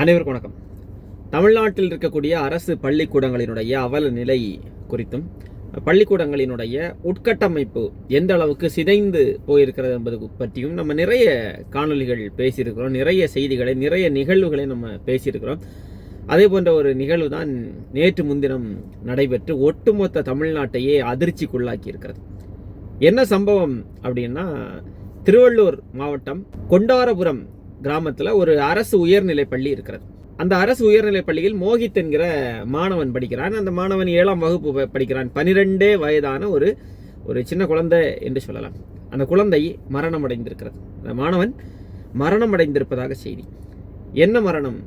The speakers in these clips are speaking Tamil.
அனைவருக்கும் வணக்கம். தமிழ்நாட்டில் இருக்கக்கூடிய அரசு பள்ளிக்கூடங்களினுடைய அவல நிலை குறித்தும் பள்ளிக்கூடங்களினுடைய உட்கட்டமைப்பு எந்த அளவுக்கு சிதைந்து போயிருக்கிறது என்பது பற்றியும் நம்ம நிறைய காணொளிகள் பேசியிருக்கிறோம் நிறைய செய்திகளை நிறைய நிகழ்வுகளை நம்ம பேசியிருக்கிறோம். அதே போன்ற ஒரு நிகழ்வு தான் நேற்று முன்தினம் நடைபெற்று ஒட்டுமொத்த தமிழ்நாட்டையே அதிர்ச்சிக்குள்ளாக்கி இருக்கிறது என்ன சம்பவம் அப்படின்னா திருவள்ளூர் மாவட்டம் கொண்டாரபுரம் கிராமத்தில் ஒரு அரசு உயர்நிலை பள்ளி இருக்கிறது. அந்த அரசு உயர்நிலை பள்ளியில் மோகித் என்கிற மாணவன் படிக்கிறான். அந்த மாணவன் ஏழாம் வகுப்பு படிக்கிறான். பனிரெண்டே வயதான ஒரு ஒரு சின்ன குழந்தை என்று சொல்லலாம். அந்த குழந்தை மரணம் அடைந்திருக்கிறது அந்த மாணவன் மரணம் அடைந்திருப்பதாக செய்தி. என்ன மரணம்?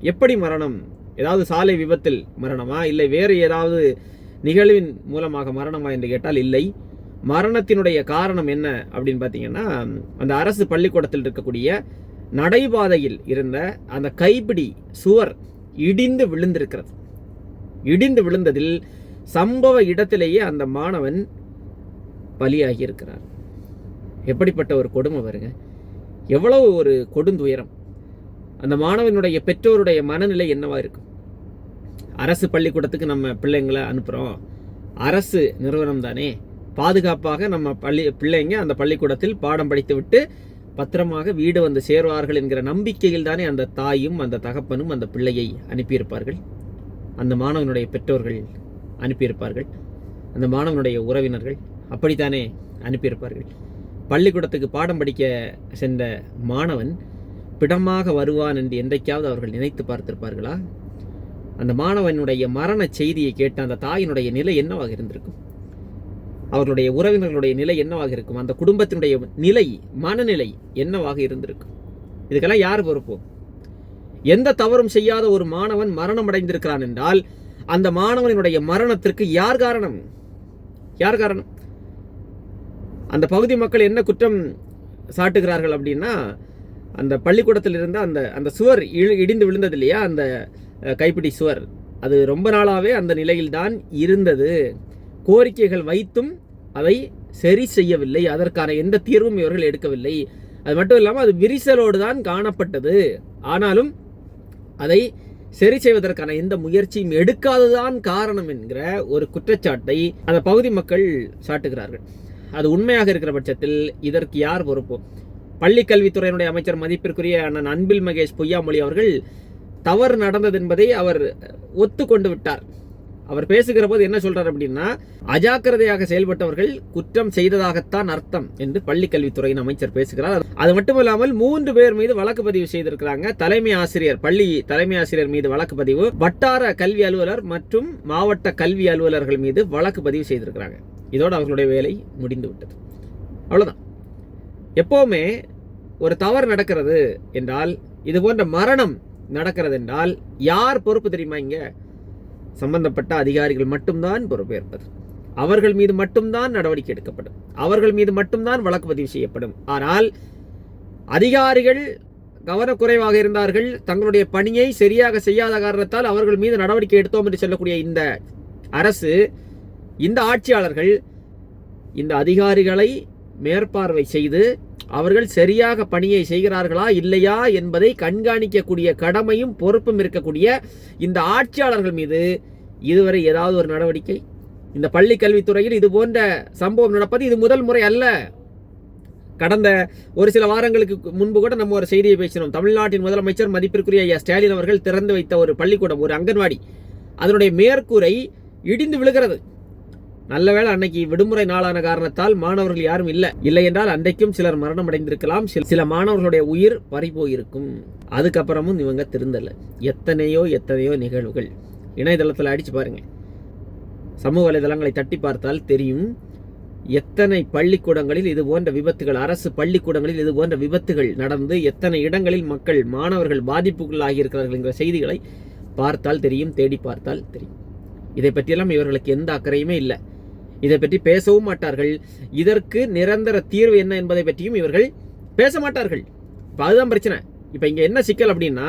எப்படி மரணம்? ஏதாவது சாலை விபத்தில் மரணமா? இல்லை வேறு ஏதாவது நிகழ்வின் மூலமாக மரணமா என்று கேட்டால் இல்லை. மரணத்தினுடைய காரணம் என்ன அப்படின்னு பார்த்தீங்கன்னா அந்த அரசு பள்ளிக்கூடத்தில் இருக்கக்கூடிய நடைபாதையில் இருந்த அந்த கைப்பிடி சுவர் இடிந்து விழுந்திருக்கிறது. இடிந்து விழுந்ததில் சம்பவ இடத்திலேயே அந்த மாணவன் பலியாகி இருக்கிறார் எப்படிப்பட்ட ஒரு கொடுமை வருங்க எவ்வளவு ஒரு கொடுந்துயரம். அந்த மாணவனுடைய பெற்றோருடைய மனநிலை என்னவா இருக்கும்? அரசு பள்ளிக்கூடத்துக்கு நம்ம பிள்ளைங்களை அனுப்புகிறோம் அரசு நிறுவனம் தானே பாதுகாப்பாக நம்ம பள்ளி பிள்ளைங்க அந்த பள்ளிக்கூடத்தில் பாடம் படித்து விட்டு பத்திரமாக வீடு வந்து சேருவார்கள் என்கிற நம்பிக்கையில் தானே அந்த தாயும் அந்த தகப்பனும் அந்த பிள்ளையை அனுப்பியிருப்பார்கள்? அந்த மாணவனுடைய பெற்றோர்கள் அனுப்பியிருப்பார்கள். அந்த மாணவனுடைய உறவினர்கள் அப்படித்தானே அனுப்பியிருப்பார்கள்? பள்ளிக்கூடத்துக்கு பாடம் படிக்க சென்ற மாணவன் பிடமாக வருவான் என்று என்றைக்காவது அவர்கள் நினைத்து பார்த்திருப்பார்களா? அந்த மாணவனுடைய மரண செய்தியை கேட்ட அந்த தாயினுடைய நிலை என்னவாக இருந்திருக்கும்? அவர்களுடைய உறவினர்களுடைய நிலை என்னவாக இருக்கும்? அந்த குடும்பத்தினுடைய நிலை மனநிலை என்னவாக இருந்திருக்கும் இதுக்கெல்லாம் யார் பொறுப்பு? எந்த தவறும் செய்யாத ஒரு மாணவன் மரணம் அடைந்திருக்கிறான் என்றால் அந்த மாணவனுடைய மரணத்திற்கு யார் காரணம்? யார் காரணம்? அந்த பகுதி மக்கள் என்ன குற்றம் சாட்டுகிறார்கள் அப்படின்னா அந்த பள்ளிக்கூடத்தில் இருந்த அந்த அந்த சுவர் இழு இடிந்து விழுந்தது இல்லையா அந்த கைப்பிடி சுவர். அது ரொம்ப நாளாகவே அந்த நிலையில்தான் இருந்தது. கோரிக்கைகள் வைத்தும் அதை சரி செய்யவில்லை. அதற்கான எந்த தீர்வும் இவர்கள் எடுக்கவில்லை. அது மட்டும் இல்லாமல் அது விரிசலோடு தான் காணப்பட்டது. ஆனாலும் அதை சரி செய்வதற்கான எந்த முயற்சியும் எடுக்காததான் காரணம் என்கிற ஒரு குற்றச்சாட்டை அந்த பகுதி மக்கள் சாட்டுகிறார்கள். அது உண்மையாக இருக்கிற பட்சத்தில் இதற்கு யார் பொறுப்பு? பள்ளி கல்வித்துறையினுடைய அமைச்சர் மதிப்பிற்குரிய அண்ணன் அன்பில் மகேஷ் பொய்யாமொழி அவர்கள் தவறு நடந்தது என்பதை அவர் ஒத்துக்கொண்டு விட்டார். அவர் பேசுகிற போது என்ன சொல்றார் அப்படின்னா அஜாக்கிரதையாக செயல்பட்டவர்கள் குற்றம் செய்ததாகத்தான் அர்த்தம் என்று பள்ளி கல்வித்துறையின் அமைச்சர் பேசுகிறார். அது மட்டுமல்லாமல் மூன்று பேர் மீது வழக்கு பதிவு செய்திருக்கிறாங்க. தலைமை ஆசிரியர் பள்ளி தலைமை ஆசிரியர் மீது வழக்கு பதிவு வட்டார கல்வி அலுவலர் மற்றும் மாவட்ட கல்வி அலுவலர்கள் மீது வழக்கு பதிவு செய்திருக்கிறாங்க. இதோடு அவர்களுடைய வேலை முடிந்து விட்டது அவ்வளோதான் எப்போவுமே ஒரு தவறு நடக்கிறது என்றால் இது போன்ற மரணம் நடக்கிறது என்றால் யார் பொறுப்பு தெரியுமா இங்கே? சம்பந்தப்பட்ட அதிகாரிகள் மட்டும்தான் பொறுப்பேற்பது. அவர்கள் மீது மட்டும்தான் நடவடிக்கை எடுக்கப்படும். அவர்கள் மீது மட்டும்தான் வழக்கு பதிவு செய்யப்படும். ஆனால் அதிகாரிகள் கவனக்குறைவாக இருந்தார்கள். தங்களுடைய பணியை சரியாக செய்யாத காரணத்தால் அவர்கள் மீது நடவடிக்கை எடுத்தோம் என்று சொல்லக்கூடிய இந்த அரசு இந்த ஆட்சியாளர்கள் இந்த அதிகாரிகளை மேற்பார்வை செய்து அவர்கள் சரியாக பணியை செய்கிறார்களா இல்லையா என்பதை கண்காணிக்கக்கூடிய கடமையும் பொறுப்பும் இருக்கக்கூடிய இந்த ஆட்சியாளர்கள் மீது இதுவரை ஏதாவது ஒரு நடவடிக்கை? இந்த பள்ளி கல்வித்துறையில் இது போன்ற சம்பவம் நடப்பது இது முதல் முறை அல்ல. கடந்த ஒரு சில வாரங்களுக்கு முன்பு கூட நம்ம ஒரு செய்தியை பேசினோம். தமிழ்நாட்டின் முதலமைச்சர் மதிப்பிற்குரிய ஐயா ஸ்டாலின் அவர்கள் திறந்து வைத்த ஒரு பள்ளிக்கூடம் ஒரு அங்கன்வாடி. அதனுடைய மேற்கூரை இடிந்து விழுகிறது. நல்ல வேளை அன்னைக்கு விடுமுறை நாளான காரணத்தால் மாணவர்கள் யாரும் இல்லை. இல்லை என்றால் அன்றைக்கும் சிலர் மரணம் அடைந்திருக்கலாம் சில- சில மாணவர்களுடைய உயிர் பறி போயிருக்கும் அதுக்கப்புறமும் இவங்க திருந்தலை. எத்தனையோ எத்தனையோ நிகழ்வுகள். இணையதளத்தில் அடித்து பாருங்கள் சமூக வலைதளங்களை தட்டி பார்த்தால் தெரியும். எத்தனை பள்ளிக்கூடங்களில் இது போன்ற விபத்துகள் அரசு பள்ளிக்கூடங்களில் இது போன்ற விபத்துகள் நடந்து எத்தனை இடங்களில் மக்கள் மாணவர்கள் பாதிப்புகள் ஆகியிருக்கிறார்கள் என்கிற செய்திகளை பார்த்தால் தெரியும் தேடி பார்த்தால் தெரியும். இதை பற்றியெல்லாம் இவர்களுக்கு எந்த அக்கறையுமே இல்லை. இதை பற்றி பேசவும் மாட்டார்கள். இதற்கு நிரந்தர தீர்வு என்ன என்பதை பற்றியும் இவர்கள் பேச மாட்டார்கள். இப்போ அதுதான் பிரச்சனை. இப்போ இங்கே என்ன சிக்கல் அப்படின்னா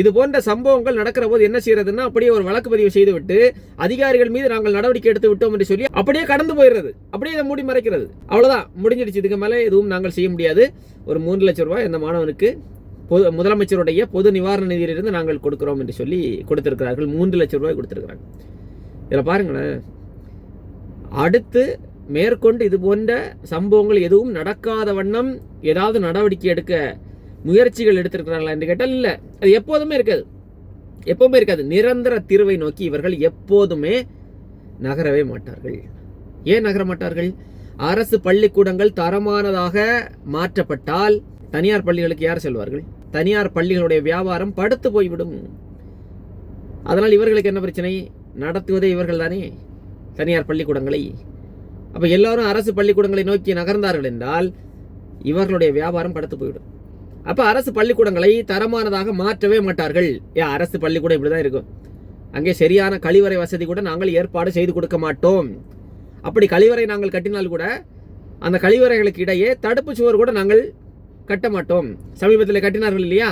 இது போன்ற சம்பவங்கள் நடக்கிற போது என்ன செய்யறதுன்னா அப்படியே ஒரு வழக்கு பதிவு செய்துவிட்டு அதிகாரிகள் மீது நாங்கள் நடவடிக்கை எடுத்து விட்டோம் என்று சொல்லி அப்படியே கடந்து போயிடுறது. அப்படியே இதை மூடி மறைக்கிறது. அவ்வளோதான் முடிஞ்சிடுச்சு. இதுக்கு மேலே எதுவும் நாங்கள் செய்ய முடியாது. ஒரு மூன்று லட்சம் ரூபாய் இந்த மாணவனுக்கு பொது முதலமைச்சருடைய பொது நிவாரண நிதியிலிருந்து நாங்கள் கொடுக்குறோம் என்று சொல்லி கொடுத்துருக்கிறார்கள். மூன்று லட்சம் ரூபாய் கொடுத்துருக்குறாங்க. இதில் பாருங்களேன். அடுத்து மேற்கொண்டு இது போன்ற சம்பவங்கள் எதுவும் நடக்காத வண்ணம் ஏதாவது நடவடிக்கை எடுக்க முயற்சிகள் எடுத்திருக்கிறாங்களா என்று கேட்டால் இல்லை. அது எப்போதுமே இருக்காது. எப்போவுமே இருக்காது. நிரந்தர தீர்வை நோக்கி இவர்கள் எப்போதுமே நகரவே மாட்டார்கள். ஏன் நகர மாட்டார்கள்? அரசு பள்ளிக்கூடங்கள் தரமானதாக மாற்றப்பட்டால் தனியார் பள்ளிகளுக்கு யார் செல்வார்கள்? தனியார் பள்ளிகளுடைய வியாபாரம் படுத்து போய்விடும். அதனால் இவர்களுக்கு என்ன பிரச்சனை? நடத்துவதே இவர்கள் தானே? தனியார் பள்ளிக்கூடங்களை. அப்போ எல்லாரும் அரசு பள்ளிக்கூடங்களை நோக்கி நகர்ந்தார்கள் என்றால் இவர்களுடைய வியாபாரம் படுத்து போயிடும். அப்போ அரசு பள்ளிக்கூடங்களை தரமானதாக மாற்றவே மாட்டார்கள். ஏன் அரசு பள்ளிக்கூடம் இப்படி தான் இருக்கும். அங்கே சரியான கழிவறை வசதி கூட நாங்கள் ஏற்பாடு செய்து கொடுக்க மாட்டோம். அப்படி கழிவறை நாங்கள் கட்டினால் கூட அந்த கழிவறைகளுக்கு இடையே தடுப்பு சுவர் கூட நாங்கள் கட்ட மாட்டோம். சமீபத்தில் கட்டினார்கள் இல்லையா?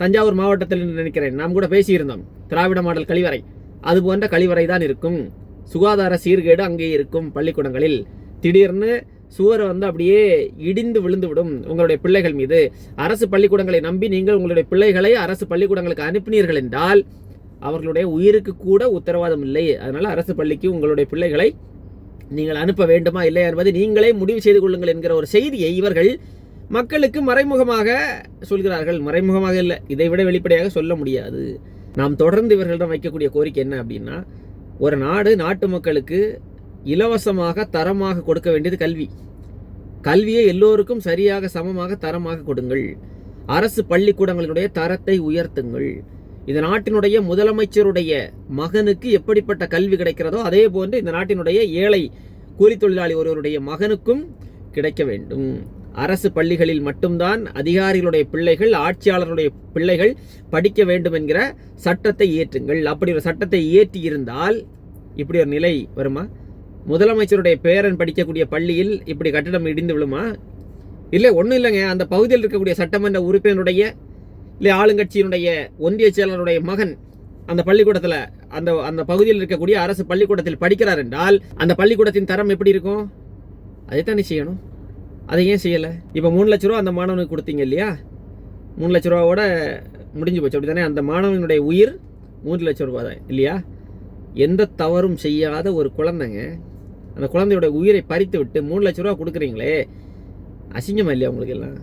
தஞ்சாவூர் மாவட்டத்தில் நினைக்கிறேன். நாம் கூட பேசியிருந்தோம். திராவிட மாடல் கழிவறை. அது போன்ற கழிவறை தான் இருக்கும். சுகாதார சீர்கேடு அங்கே இருக்கும் பள்ளிக்கூடங்களில். திடீர்னு சுவர் வந்து அப்படியே இடிந்து விழுந்துவிடும் உங்களுடைய பிள்ளைகள் மீது. அரசு பள்ளிக்கூடங்களை நம்பி நீங்கள் உங்களுடைய பிள்ளைகளை அரசு பள்ளிக்கூடங்களுக்கு அனுப்பினீர்கள் என்றால் அவர்களுடைய உயிருக்கு கூட உத்தரவாதம் இல்லை. அதனால் அரசு பள்ளிக்கு உங்களுடைய பிள்ளைகளை நீங்கள் அனுப்ப வேண்டுமா இல்லையா என்பதை நீங்களே முடிவு செய்து கொள்ளுங்கள் என்கிற ஒரு செய்தியை இவர்கள் மக்களுக்கு மறைமுகமாக சொல்கிறார்கள். மறைமுகமாக இல்லை. இதை விட வெளிப்படையாக சொல்ல முடியாது. நாம் தொடர்ந்து இவர்களிடம் வைக்கக்கூடிய கோரிக்கை என்ன அப்படின்னா ஒரு நாடு நாட்டு மக்களுக்கு இலவசமாக தரமாக கொடுக்க வேண்டியது கல்வி. கல்வியை எல்லோருக்கும் சரியாக சமமாக தரமாக கொடுங்கள். அரசு பள்ளிக்கூடங்களினுடைய தரத்தை உயர்த்துங்கள். இந்த நாட்டினுடைய முதலமைச்சருடைய மகனுக்கு எப்படிப்பட்ட கல்வி கிடைக்கிறதோ அதே போன்று இந்த நாட்டினுடைய ஏழை கூலி தொழிலாளி ஒருவருடைய மகனுக்கும் கிடைக்க வேண்டும். அரசு பள்ளிகளில் மட்டும்தான் அதிகாரிகளுடைய பிள்ளைகள் ஆட்சியாளருடைய பிள்ளைகள் படிக்க வேண்டும் என்கிற சட்டத்தை இயற்றுங்கள். அப்படி ஒரு சட்டத்தை இயற்றி இருந்தால் இப்படி ஒரு நிலை வருமா? முதலமைச்சருடைய பேரன் படிக்கக்கூடிய பள்ளியில் இப்படி கட்டிடம் இடிந்து விழுமா? இல்லை ஒன்றும் இல்லைங்க. அந்த பகுதியில் இருக்கக்கூடிய சட்டமன்ற உறுப்பினருடைய இல்லை ஆளுங்கட்சியினுடைய ஒன்றிய செயலருடைய மகன் அந்த பள்ளிக்கூடத்தில் அந்த அந்த பகுதியில் இருக்கக்கூடிய அரசு பள்ளிக்கூடத்தில் படிக்கிறார் என்றால் அந்த பள்ளிக்கூடத்தின் தரம் எப்படி இருக்கும்? அதைத்தானே செய்யணும். அதை ஏன் செய்யலை? இப்போ மூணு லட்ச ரூபா அந்த மாணவனுக்கு கொடுத்தீங்க இல்லையா? மூணு லட்ச ரூபாவோட முடிஞ்சு போச்சு. அப்படி தானே அந்த மாணவனுடைய உயிர் மூன்று லட்ச ரூபா தான் இல்லையா? எந்த தவறும் செய்யாத ஒரு குழந்தைங்க அந்த குழந்தையோட உயிரை பறித்து விட்டு மூணு லட்ச ரூபா கொடுக்குறீங்களே அசிங்கமா இல்லையா உங்களுக்கு எல்லாம்?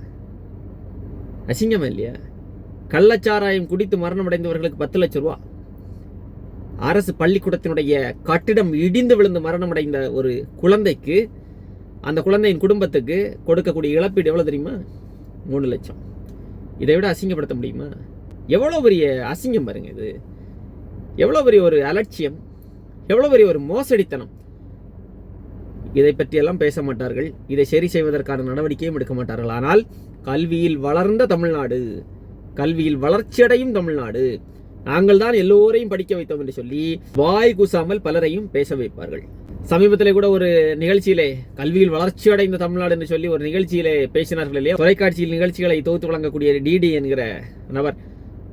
அசிங்கமா இல்லையா? கள்ளச்சாராயம் குடித்து மரணம் அடைந்தவர்களுக்கு பத்து லட்ச ரூபா. அரசு பள்ளிக்கூடத்தினுடைய கட்டிடம் இடிந்து விழுந்து மரணம் அடைந்த ஒரு குழந்தைக்கு அந்த குழந்தையின் குடும்பத்துக்கு கொடுக்கக்கூடிய இழப்பீடு எவ்வளோ தெரியுமா? மூணு லட்சம். இதை விட அசிங்கப்படுத்த முடியுமா? எவ்வளோ பெரிய அசிங்கம் பாருங்க இது. எவ்வளோ பெரிய ஒரு அலட்சியம். எவ்வளோ பெரிய ஒரு மோசடித்தனம். இதை பற்றியெல்லாம் பேச மாட்டார்கள். இதை சரி செய்வதற்கான நடவடிக்கையும் எடுக்க மாட்டார்கள். ஆனால் கல்வியில் வளர்ந்த தமிழ்நாடு கல்வியில் வளர்ச்சியடையும் தமிழ்நாடு நாங்கள் தான் எல்லோரையும் படிக்க வைத்தோம் என்று சொல்லி வாய் கூசாமல் பலரையும் பேச வைப்பார்கள். சமீபத்தில் கூட ஒரு நிகழ்ச்சியிலே கல்வியில் வளர்ச்சி அடைந்த தமிழ்நாடு என்று சொல்லி ஒரு நிகழ்ச்சியிலே பேசினார்கள் இல்லையா? தொலைக்காட்சியில் நிகழ்ச்சிகளை தொகுத்து வழங்கக்கூடிய டிடி என்கிற நபர்.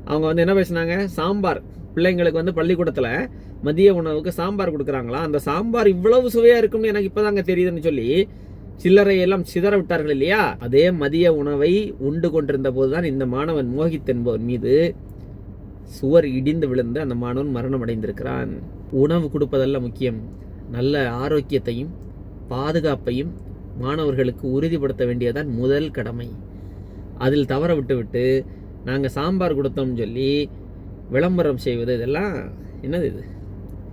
அவங்க வந்து என்ன பேசினாங்க? சாம்பார். பிள்ளைங்களுக்கு வந்து பள்ளிக்கூடத்தில் மதிய உணவுக்கு சாம்பார் கொடுக்குறாங்களா? அந்த சாம்பார் இவ்வளவு சுவையாக இருக்கும்னு எனக்கு இப்போதாங்க தெரியுதுன்னு சொல்லி சில்லறை எல்லாம் சிதற விட்டார்கள் இல்லையா? அதே மதிய உணவை உண்டு கொண்டிருந்த போதுதான் இந்த மாணவன் மோகித் என்பவன் மீது சுவர் இடிந்து விழுந்து அந்த மாணவன் மரணம் அடைந்திருக்கிறான் உணவு கொடுப்பதல்ல முக்கியம். நல்ல ஆரோக்கியத்தையும் பாதுகாப்பையும் மாணவர்களுக்கு உறுதிப்படுத்த வேண்டியதான் முதல் கடமை. அதில் தவற விட்டுவிட்டு நாங்கள் சாம்பார் கொடுத்தோம்னு சொல்லி விளம்பரம் செய்வது இதெல்லாம் என்னது இது?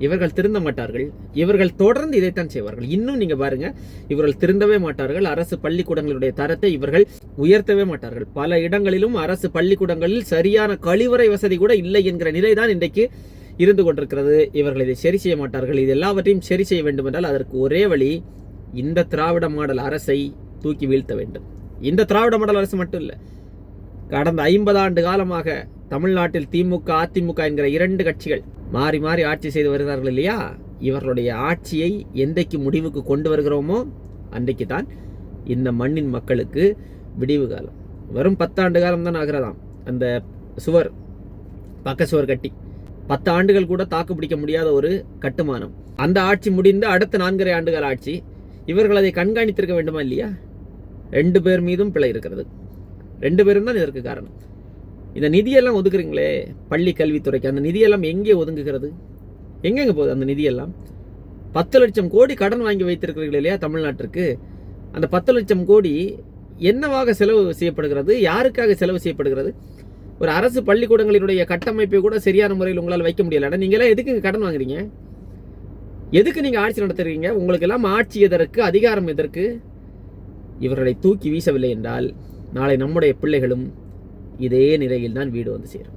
இவர்கள் திருந்த மாட்டார்கள். இவர்கள் தொடர்ந்து இதைத்தான் செய்வார்கள். இன்னும் நீங்கள் பாருங்கள் இவர்கள் திருந்தவே மாட்டார்கள். அரசு பள்ளிக்கூடங்களுடைய தரத்தை இவர்கள் உயர்த்தவே மாட்டார்கள். பல இடங்களிலும் அரசு பள்ளிக்கூடங்களில் சரியான கழிவறை வசதி கூட இல்லை என்கிற நிலைதான் இன்றைக்கு இருந்து கொண்டிருக்கிறது. இவர்கள் இதை சரி செய்ய மாட்டார்கள். இது எல்லாவற்றையும் சரி செய்ய வேண்டும் என்றால் அதற்கு ஒரே வழி இந்த திராவிட மாடல் அரசை தூக்கி வீழ்த்த வேண்டும். இந்த திராவிட மாடல் அரசு மட்டும் இல்லை கடந்த ஐம்பது ஆண்டு காலமாக தமிழ்நாட்டில் திமுக அதிமுக என்கிற இரண்டு கட்சிகள் மாறி மாறி ஆட்சி செய்து வருகிறார்கள் இல்லையா? இவர்களுடைய ஆட்சியை எந்தைக்கு முடிவுக்கு கொண்டு வருகிறோமோ? அன்றைக்கு தான் இந்த மண்ணின் மக்களுக்கு விடிவு காலம். வெறும் பத்தாண்டு காலம் தான் ஆகிறதாம். அந்த சுவர் பக்க சுவர் கட்டி பத்து ஆண்டுகள் கூட தாக்கு பிடிக்க முடியாத ஒரு கட்டுமானம். அந்த ஆட்சி முடிந்து அடுத்த நான்கரை ஆண்டுகள் ஆட்சி இவர்கள் அதை கண்காணித்திருக்க வேண்டுமா இல்லையா? ரெண்டு பேர் மீதும் பிழை இருக்கிறது. ரெண்டு பேரும் தான் இதற்கு காரணம். இந்த நிதியெல்லாம் ஒதுக்குறீங்களே பள்ளி கல்வித்துறைக்கு. அந்த நிதியெல்லாம் எங்கே ஒதுங்குகிறது? எங்கெங்க போகுது அந்த நிதியெல்லாம்? பத்து லட்சம் கோடி கடன் வாங்கி வைத்திருக்கிறீர்கள் இல்லையா தமிழ்நாட்டிற்கு? அந்த பத்து லட்சம் கோடி என்னவாக செலவு செய்யப்படுகிறது? யாருக்காக செலவு செய்யப்படுகிறது? ஒரு அரசு பள்ளிக்கூடங்களினுடைய கட்டமைப்பை கூட சரியான முறையில் உங்களால் வைக்க முடியல. நீங்களாம் எதுக்கு கடன் வாங்குறீங்க? எதுக்கு நீங்கள் ஆட்சி நடத்துறீங்க? உங்களுக்கு எல்லாம் ஆட்சி எதற்கு அதிகாரம் எதற்கு? இவர்களை தூக்கி வீசவில்லை என்றால் நாளை நம்முடைய பிள்ளைகளும் இதே நிலையில் தான் வீடு வந்து சேரும்.